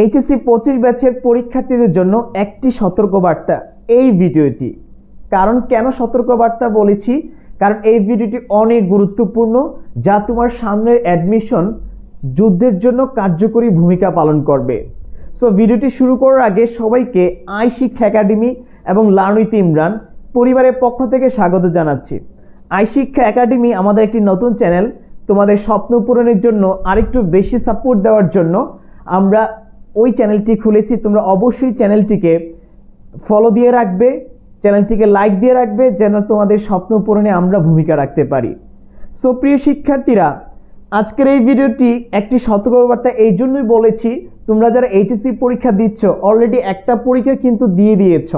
HSC পঁচিশ ব্যাচের পরীক্ষার্থীদের জন্য একটি সতর্কবার্তা এই ভিডিওটি। কারণ কেন সতর্কবার্তা বলেছি? কারণ এই ভিডিওটি অনেক গুরুত্বপূর্ণ, যা তোমার সামনের অ্যাডমিশন যুদ্ধের জন্য কার্যকরী ভূমিকা পালন করবে। সো ভিডিওটি শুরু করার আগে সবাইকে আই শিক্ষা একাডেমি এবং লার্নিত ইমরান পরিবারের পক্ষ থেকে স্বাগত জানাচ্ছি। আই শিক্ষা একাডেমি আমাদের একটি নতুন চ্যানেল। তোমাদের স্বপ্ন পূরণের জন্য আরেকটু বেশি সাপোর্ট দেওয়ার জন্য আমরা ওই চ্যানেলটি খুলেছি, তোমরা অবশ্যই চ্যানেলটিকে ফলো দিয়ে রাখবে চ্যানেলটিকে লাইক দিয়ে রাখবে, যেন তোমাদের স্বপ্ন পূরণে আমরা ভূমিকা রাখতে পারি। সো প্রিয় শিক্ষার্থীরা, আজকের এই ভিডিওটি একটি সতর্কবার্তা এই জন্যই বলেছি, তোমরা যারা এইচএসসি পরীক্ষা দিচ্ছ অলরেডি একটা পরীক্ষা কিন্তু দিয়ে দিয়েছ।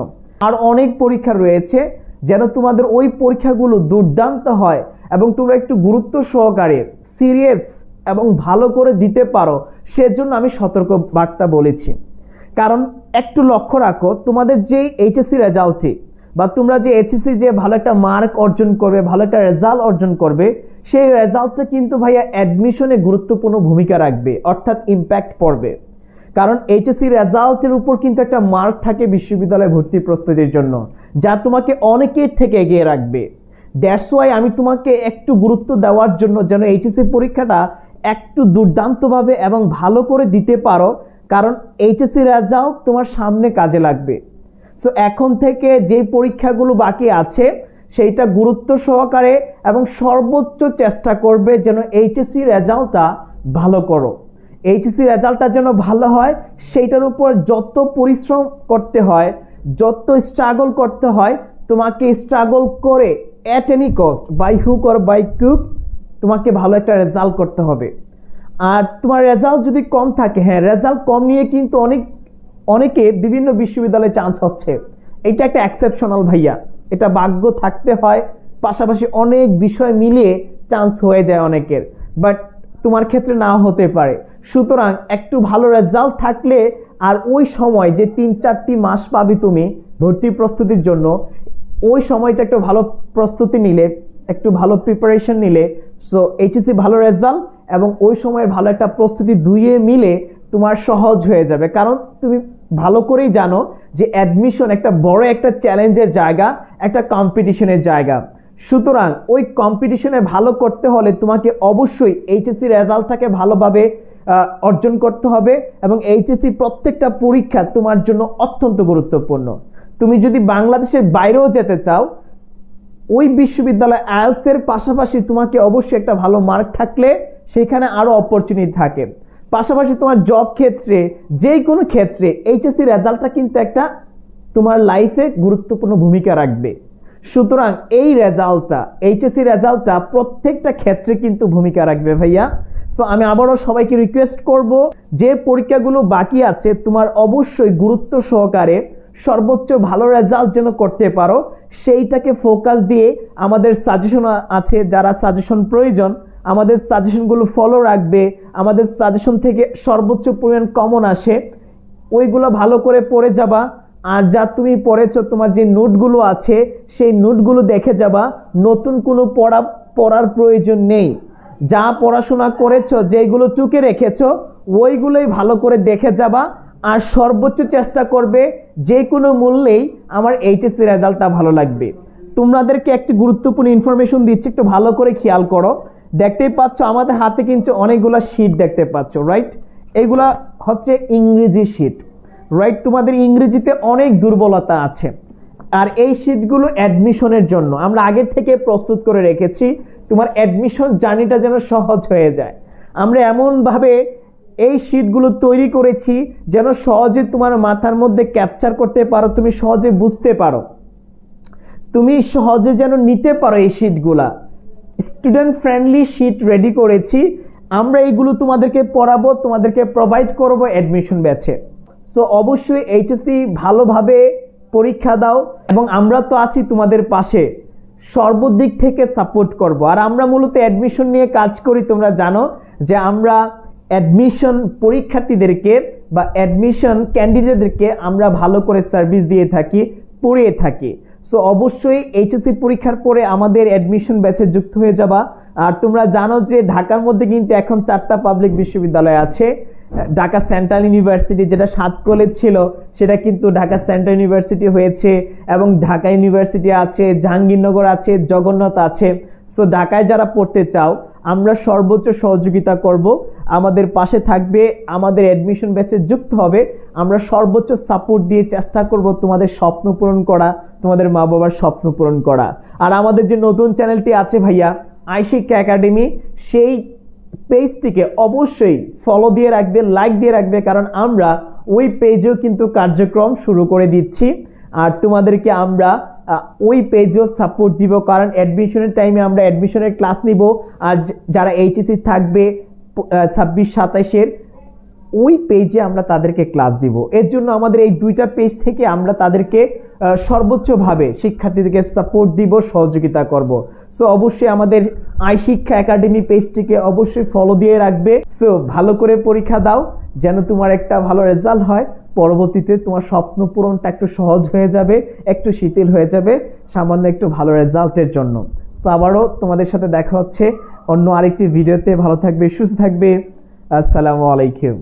আর অনেক পরীক্ষা রয়েছে, যেন তোমাদের ওই পরীক্ষাগুলো দুর্দান্ত হয় এবং তোমরা একটু গুরুত্ব সহকারে সিরিয়াস এবং ভালো করে দিতে পারো, সেজন্য আমি সতর্ক বার্তা বলেছি। কারণ একটু লক্ষ্য রাখো, তোমাদের যে এইচএসসি রেজাল্টটি বা তোমরা যে এইচএসসি যে ভালো একটা মার্ক অর্জন করবে, ভালো একটা রেজাল্ট অর্জন করবে, সেই রেজাল্টটা কিন্তু ভাইয়া অ্যাডমিশনে গুরুত্বপূর্ণ ভূমিকা রাখবে, অর্থাৎ ইম্প্যাক্ট পড়বে। কারণ এইচএসসি রেজাল্টের উপর কিন্তু একটা মার্ক থাকে বিশ্ববিদ্যালয়ে ভর্তি প্রস্তুতির জন্য, যা তোমাকে অনেকের থেকে এগিয়ে রাখবে। দ্যাটস ওয়াই আমি তোমাকে একটু গুরুত্ব দেওয়ার জন্য যেন এইচএসসি পরীক্ষাটা একটু দুর্দান্তভাবে এবং ভালো করে দিতে পারো, কারণ এইচএসসি রেজাল্ট তোমার সামনে কাজে লাগবে। সো এখন থেকে যে পরীক্ষাগুলো বাকি আছে, সেইটা গুরুত্ব সহকারে এবং সর্বোচ্চ চেষ্টা করবে যেন এইচএসসি রেজাল্টটা ভালো করো। এইচএসসি রেজাল্টটা যেন ভালো হয়, সেইটার উপর যত পরিশ্রম করতে হয়, যত স্ট্রাগল করতে হয়, তোমাকে স্ট্রাগল করে at any cost by hook or by cook তোমাকে ভালো একটা রেজাল্ট করতে হবে। আর তোমার রেজাল্ট যদি কম থাকে হ্যাঁ রেজাল্ট কম নিয়ে কিন্তু অনেক, অনেকে বিভিন্ন বিশ্ববিদ্যালয়ে চান্স হচ্ছে। এটা একটা অ্যাকসেপশনাল ভাইয়া। এটা ভাগ্য থাকতে হয়, পাশাপাশি অনেক বিষয় মিলিয়ে চান্স হয়ে যায় অনেকের। বাট তোমার ক্ষেত্রে না হতে পারে। সুতরাং একটু ভালো রেজাল্ট থাকলে আর ওই সময় যে তিন চারটি মাস পাবি তুমি ভর্তি প্রস্তুতির জন্য, ওই সময়টা একটু ভালো প্রস্তুতি নিলে একটু ভালো প্রিপারেশন নিলে সো এইচএসসি ভালো রেজাল্ট এবং ওই সময় ভালো একটা প্রস্তুতি দুইয়ে মিলে তোমার সহজ হয়ে যাবে। কারণ তুমি ভালো করেই জানো যে অ্যাডমিশন একটা বড় একটা চ্যালেঞ্জের জায়গা একটা কম্পিটিশনের জায়গা। সুতরাং ওই কম্পিটিশনে ভালো করতে হলে তোমাকে অবশ্যই এইচএসসি রেজাল্টটাকে ভালোভাবে আহ, অর্জন করতে হবে এবং এইচএসসি প্রত্যেকটা পরীক্ষা তোমার জন্য অত্যন্ত গুরুত্বপূর্ণ। তুমি যদি বাংলাদেশের বাইরেও যেতে চাও ওই বিশ্ববিদ্যালয় আইএলস এর পাশাপাশি তোমাকে অবশ্যই একটা ভালো মার্ক থাকলে সেখানে আরও অপরচুনিটি থাকে। পাশাপাশি তোমার জব ক্ষেত্রে যে কোনো ক্ষেত্রে এইচএসসি রেজাল্টটা কিন্তু একটা তোমার লাইফে গুরুত্বপূর্ণ ভূমিকা রাখবে। সুতরাং এই রেজাল্টটা এইচএসসি রেজাল্টটা প্রত্যেকটা ক্ষেত্রে কিন্তু ভূমিকা রাখবে ভাইয়া। সো আমি আবারও সবাইকে রিকোয়েস্ট করব, যে পরীক্ষাগুলো বাকি আছে, তোমার অবশ্যই গুরুত্ব সহকারে সর্বোচ্চ ভালো রেজাল্ট যেন করতে পারো, সেইটাকে ফোকাস দিয়ে আমাদের সাজেশন আছে, যারা সাজেশন প্রয়োজন, আমাদের সাজেশনগুলো ফলো রাখবে, আমাদের সাজেশন থেকে সর্বোচ্চ পরিমাণ কমন আসে, ওইগুলো ভালো করে পড়ে যাবা। আর যা তুমি পড়েছো, তোমার যে নোটগুলো আছে, সেই নোটগুলো দেখে যাবা, নতুন কোনো পড়া, পড়ার প্রয়োজন নেই। যা পড়াশোনা করেছ যেগুলো টুকে রেখেছো, ওইগুলোই ভালো করে দেখে যাবা। আর সর্বোচ্চ চেষ্টা করবে যে কোনো মূল্যেই আমার এইচএসসি রেজাল্টটা ভালো লাগবে। তোমাদেরকে একটি গুরুত্বপূর্ণ ইনফরমেশন দিচ্ছি, একটু ভালো করে খেয়াল করো। দেখতেই পাচ্ছ, আমাদের হাতে কিন্তু অনেকগুলো শীট দেখতে পাচ্ছ রাইট এগুলা হচ্ছে ইংরেজি শীট রাইট তোমাদের ইংরেজিতে অনেক দুর্বলতা আছে। আর এই শীটগুলো অ্যাডমিশনের জন্য, আমরা আগে থেকে প্রস্তুত করে রেখেছি, তোমার অ্যাডমিশন জার্নিটা যেন সহজ হয়ে যায়। আমরা এমনভাবে এই শীটগুলো তৈরি করেছি যেন সহজে তোমার মাথার মধ্যে ক্যাপচার করতে পারো, তুমি সহজে বুঝতে পারো। তুমি সহজে যেন নিতে পারো এই শীটগুলা। স্টুডেন্ট ফ্রেন্ডলি শীট রেডি করেছি। আমরা এইগুলো তোমাদেরকে পড়াবো, তোমাদেরকে প্রোভাইড করব অ্যাডমিশন ব্যাচে সো অবশ্যই এইচএসসি ভালোভাবে পরীক্ষা দাও এবং আমরা তো আছি তোমাদের পাশে। সর্বদিক থেকে সাপোর্ট করব। আর আমরা মূলত অ্যাডমিশন নিয়ে কাজ করি, তোমরা জানো যে আমরা অ্যাডমিশন পরীক্ষার্থীদেরকে বা অ্যাডমিশন ক্যান্ডিডেটদেরকে আমরা ভালো করে সার্ভিস দিয়ে থাকি, পড়িয়ে থাকি। সো অবশ্যই এইচএসসি পরীক্ষার পরে আমাদের অ্যাডমিশন ব্যাচে যুক্ত হয়ে যাবা। আর তোমরা জানো যে ঢাকার মধ্যে কিন্তু এখন চারটা পাবলিক বিশ্ববিদ্যালয় আছে। ঢাকা সেন্ট্রাল ইউনিভার্সিটি যেটা সাত কলেজ ছিল, সেটা কিন্তু ঢাকা সেন্ট্রাল ইউনিভার্সিটি হয়েছে এবং ঢাকা ইউনিভার্সিটি আছে, জাহাঙ্গীরনগর আছে, জগন্নাথ আছে। সো ঢাকায় যারা পড়তে চাও, আমরা সর্বোচ্চ সহযোগিতা করব। আমাদের পাশে থাকবে, আমাদের অ্যাডমিশন ব্যাচে যুক্ত হবে। আমরা সর্বোচ্চ সাপোর্ট দিয়ে চেষ্টা করব তোমাদের স্বপ্ন পূরণ করা, তোমাদের মা বাবার স্বপ্ন পূরণ করা। আর আমাদের যে নতুন চ্যানেলটি আছে ভাইয়া আইশিক্ষা একাডেমি সেই পেজটিকে অবশ্যই ফলো দিয়ে রাখবে লাইক দিয়ে রাখবে, কারণ আমরা ওই পেজেও কিন্তু কার্যক্রম শুরু করে দিচ্ছি। আর তোমাদেরকে আমরা ওই পেজেও সাপোর্ট দিব, কারণ অ্যাডমিশনের টাইমে আমরা অ্যাডমিশনের ক্লাস নিব। আর যারা এইচএসসি থাকবে ছাব্বিশ সাতাইশের ওই পেজে আমরা তাদেরকে ক্লাস দিব। এর জন্য আমাদের এই দুইটা পেজ থেকে আমরা তাদেরকে সর্বোচ্চভাবে শিক্ষার্থীদেরকে সাপোর্ট দিব, সহযোগিতা করব। সো অবশ্যই আমাদের আই শিক্ষা একাডেমি পেজটিকে অবশ্যই ফলো দিয়ে রাখবে। সো ভালো করে পরীক্ষা দাও, যেন তোমার একটা ভালো রেজাল্ট হয়। পরবর্তীতে তোমার স্বপ্ন পূরণটা একটু সহজ হয়ে যাবে, একটু শিথিল হয়ে যাবে, সামান্য একটু ভালো রেজাল্টের জন্য। সো আবারও তোমাদের সাথে দেখা হচ্ছে। অন্য আরেকটি ভিডিওতে ভালো থাকবে সুস্থ থাকবে। আসসালামু আলাইকুম।